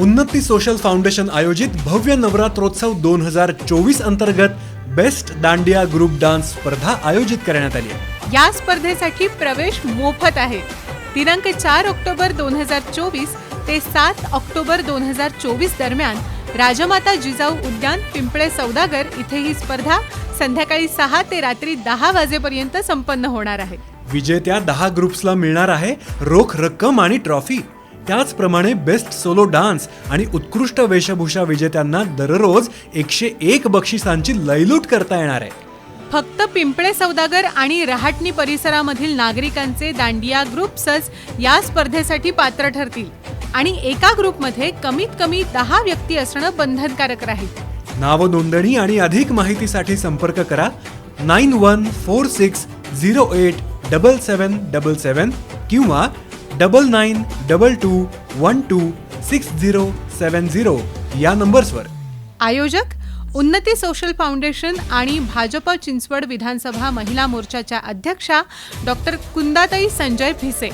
उन्नती social foundation आयोजित भव्य नवरात्रोत्सव दोन हजार चोवीस अंतर्गत बेस्ट दांडिया ग्रुप डान्स स्पर्धा आयोजित करण्यात आली आहे. या स्पर्धेसाठी प्रवेश मोफत आहे. दिनांक चार ऑक्टोबर दोन हजार चोवीस ते सात ऑक्टोबर दोन हजार चोवीस दरम्यान राजमाता जिजाऊ उद्यान पिंपळे सौदागर इथे ही स्पर्धा संध्याकाळी सहा ते रात्री दहा वाजेपर्यंत संपन्न होणार आहे. विजेत्या दहा ग्रुप्सला मिळणार आहे रोख रक्कम आणि ट्रॉफी त्याचप्रमाणे बेस्ट सोलो डान्स आणि उत्कृष्ट वेशभूषा विजेत्यांना दररोज एकशे एक बक्षिसांची लयलूट करता येणार आहे. फक्त पिंपळे सौदागर आणि रहाटणी परिसरामधील नागरिकांचे दांडिया ग्रुप्सच या स्पर्धेसाठी पात्र ठरतील. आणि एका ग्रुपमध्ये कमीत कमी दहा व्यक्ती असणं बंधनकारक राहील. नाव नोंदणी आणि अधिक माहितीसाठी संपर्क करा. Nine one four six zero eight double seven double seven किंवा double nine double two one two six zero seven zero या नंबर्सवर आयोजक उन्नती सोशल फाउंडेशन आणि भाजप चिंचवड विधानसभा महिला मोर्चाच्या अध्यक्षा डॉक्टर कुंदाताई संजय भिसे.